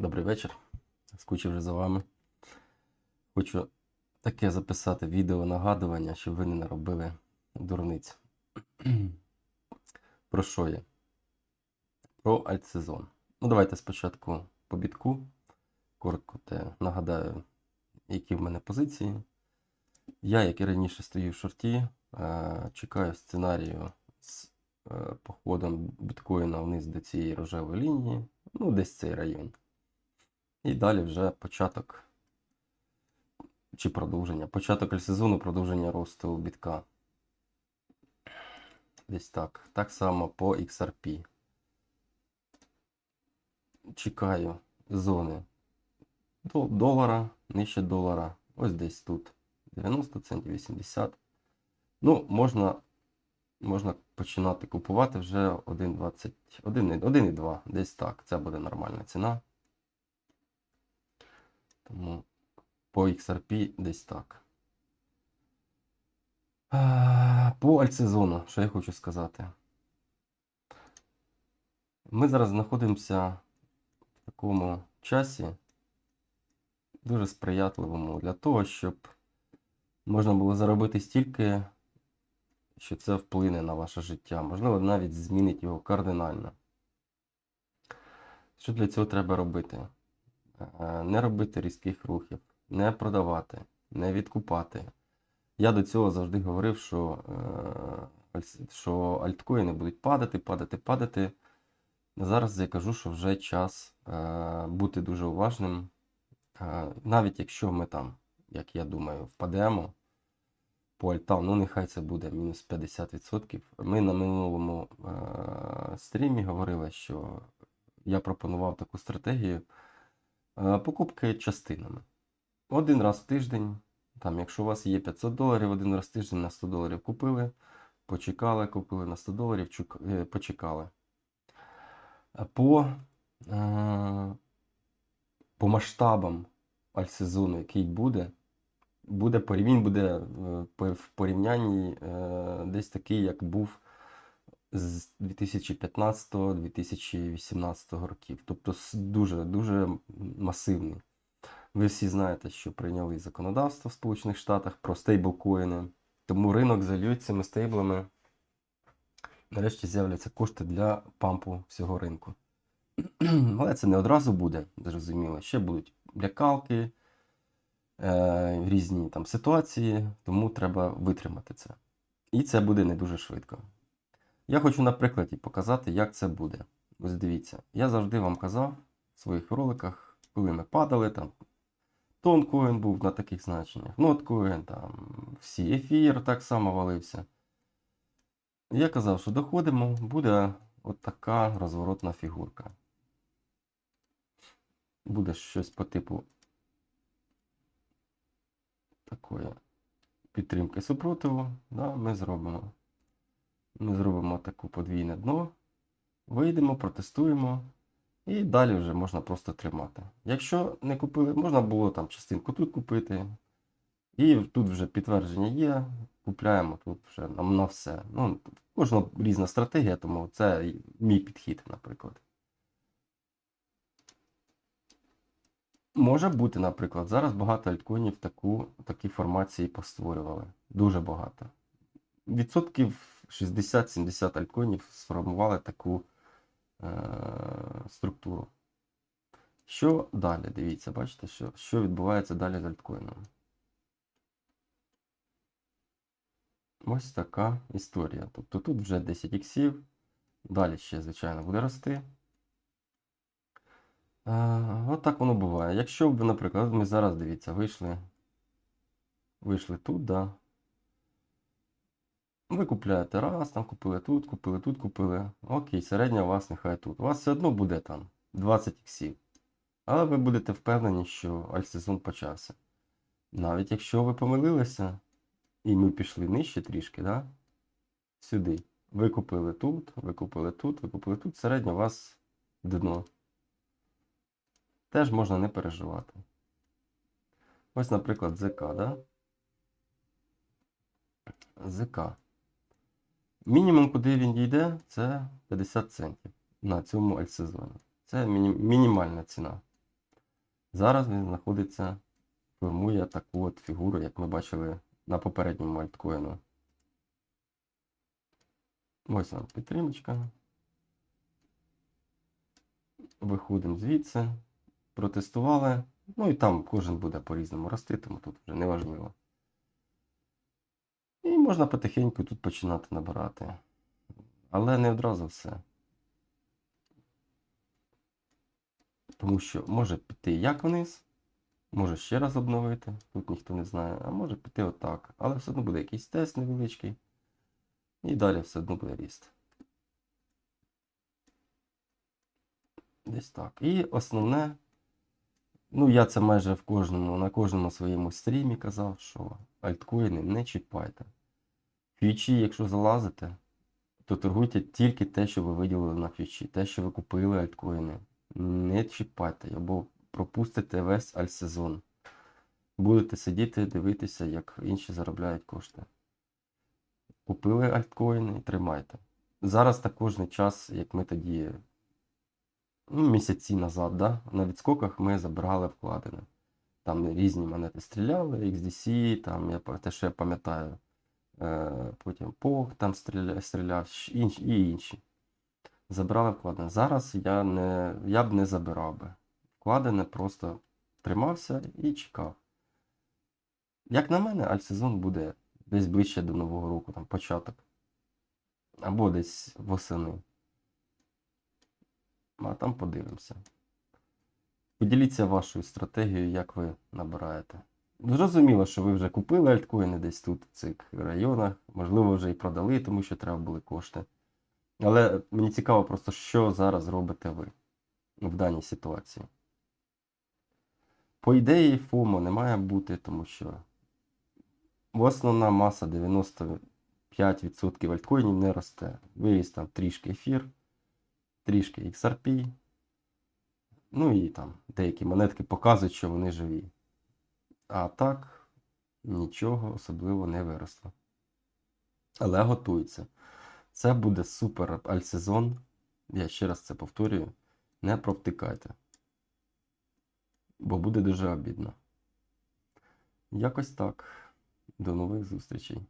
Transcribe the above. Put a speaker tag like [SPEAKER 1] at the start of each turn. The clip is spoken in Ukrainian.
[SPEAKER 1] Добрий вечір. Скучив вже за вами. Хочу таке записати відео нагадування, щоб ви не наробили дурниць. Про що я? Про альтсезон. Ну, давайте спочатку по бітку. Коротко те нагадаю, які в мене позиції. Я, як і раніше, стою в шорті, е, чекаю сценарію з е, походом біткоїна вниз до цієї рожевої лінії, ну, десь цей район. І далі вже початок чи продовження. Початок сезону, продовження росту бітка. Десь так. Так само по XRP. Чекаю зони до долара, нижче долара. Ось десь тут. 90 центів, 80. Ну, можна, можна починати купувати вже 1,20, 1,2, десь так. Це буде нормальна ціна. Тому по XRP десь так. По альтсезону, що я хочу сказати. Ми зараз знаходимося в такому часі, дуже сприятливому для того, щоб можна було заробити стільки, що це вплине на ваше життя. Можливо, навіть змінить його кардинально. Що для цього треба робити? Е, Не робити різких рухів, не продавати, не відкупати. Я до цього завжди говорив, що, е, що альткоїни будуть падати, падати, падати. Зараз я кажу, що вже час е, бути дуже уважним. Навіть якщо ми там, як я думаю, впадемо по альтам, ну нехай це буде мінус 50%. Ми на минулому стрімі говорили, що я пропонував таку стратегію покупки частинами. Один раз в тиждень, там, якщо у вас є 500 доларів, один раз в тиждень на 100 доларів купили, почекали, купили на 100 доларів, чук- е, почекали. По, е, по масштабам альтсезону, який буде, буде порів- він буде е, в порівнянні е, десь такий, як був з 2015-2018 років. Тобто дуже, дуже масивний. Ви всі знаєте, що прийняли законодавство в Сполучених Штатах про стейблкоїни. Тому ринок зальють цими стейблами. Нарешті з'являться кошти для пампу всього ринку. Але це не одразу буде, зрозуміло. Ще будуть лякалки, е, різні там ситуації, тому треба витримати це. І це буде не дуже швидко. Я хочу на прикладі показати, як це буде. Ось дивіться, я завжди вам казав в своїх роликах, коли ми падали, там тонкоін був на таких значеннях, ноткоін, там всі ефір так само валився. Я казав, що доходимо, буде от така розворотна фігурка. Буде щось по типу такої підтримки супротиву. Да, ми зробимо. Ми зробимо таку подвійне дно, вийдемо, протестуємо. І далі вже можна просто тримати. Якщо не купили, можна було там частинку тут купити. І тут вже підтвердження є. Купляємо тут вже на, на все. Ну, кожна різна стратегія, тому це мій підхід, наприклад. Може бути, наприклад, зараз багато альткоїнів таку, такі формації постворювали. Дуже багато. Відсотків 60-70 альткоїнів сформували таку е- структуру. Що далі? Дивіться, бачите, що, що відбувається далі з альткоїном. Ось така історія. Тобто тут вже 10 іксів. Далі ще, звичайно, буде рости. А, от так воно буває. Якщо б, наприклад, ми зараз, дивіться, вийшли. Вийшли тут, да. Ви купляєте раз, там купили тут, купили тут, купили. Окей, середня у вас нехай тут. У вас все одно буде там 20 іксів. Але ви будете впевнені, що альтсезон почався. Навіть якщо ви помилилися, і ми пішли нижче трішки, да? Сюди. Ви купили тут, ви купили тут, ви купили тут. Середньо у вас дно. Теж можна не переживати. Ось, наприклад, ЗК, да? ЗК. Мінімум, куди він дійде, це 50 центів на цьому альтсезоні. Це мінімальна ціна. Зараз він знаходиться, формує таку от фігуру, як ми бачили на попередньому альткоїну. Ось вам підтримочка. Виходимо звідси, протестували. Ну і там кожен буде по-різному рости, тому тут вже не важливо. Можна потихеньку тут починати набирати. Але не одразу все. Тому що може піти як вниз, може ще раз обновити, тут ніхто не знає, а може піти отак. Але все одно буде якийсь тест невеличкий. І далі все одно буде ріст. Десь так. І основне, ну я це майже в кожному, на кожному своєму стрімі казав, що альткоїни не чіпайте. Фьючі, якщо залазите, то торгуйте тільки те, що ви виділили на фьючі, те, що ви купили альткоїни. Не чіпайте, або пропустите весь альсезон. Будете сидіти, дивитися, як інші заробляють кошти. Купили альткоїни і тримайте. Зараз також не час, як ми тоді ну, місяці назад, да? на відскоках ми забирали вкладене. Там різні монети стріляли, XDC, там я те, що я пам'ятаю. Е, потім POG там стріля, стріляв, щ- і інші. Забирали вкладене. Зараз я, не, я б не забирав би. Вкладене просто тримався і чекав. Як на мене, альтсезон буде десь ближче до Нового року, там початок. Або десь восени. А там подивимося. Поділіться вашою стратегією, як ви набираєте. Зрозуміло, що ви вже купили альткоїни десь тут, в цих районах. Можливо, вже і продали, тому що треба були кошти. Але мені цікаво просто, що зараз робите ви в даній ситуації. По ідеї, ФОМО не має бути, тому що основна маса 95% альткоїнів не росте. Виріс там трішки ефір, трішки XRP. Ну і там деякі монетки показують, що вони живі. А так нічого особливо не виросло. Але готується. Це буде супер альсезон. Я ще раз це повторюю. Не провтикайте. Бо буде дуже обідно. Якось так. До нових зустрічей.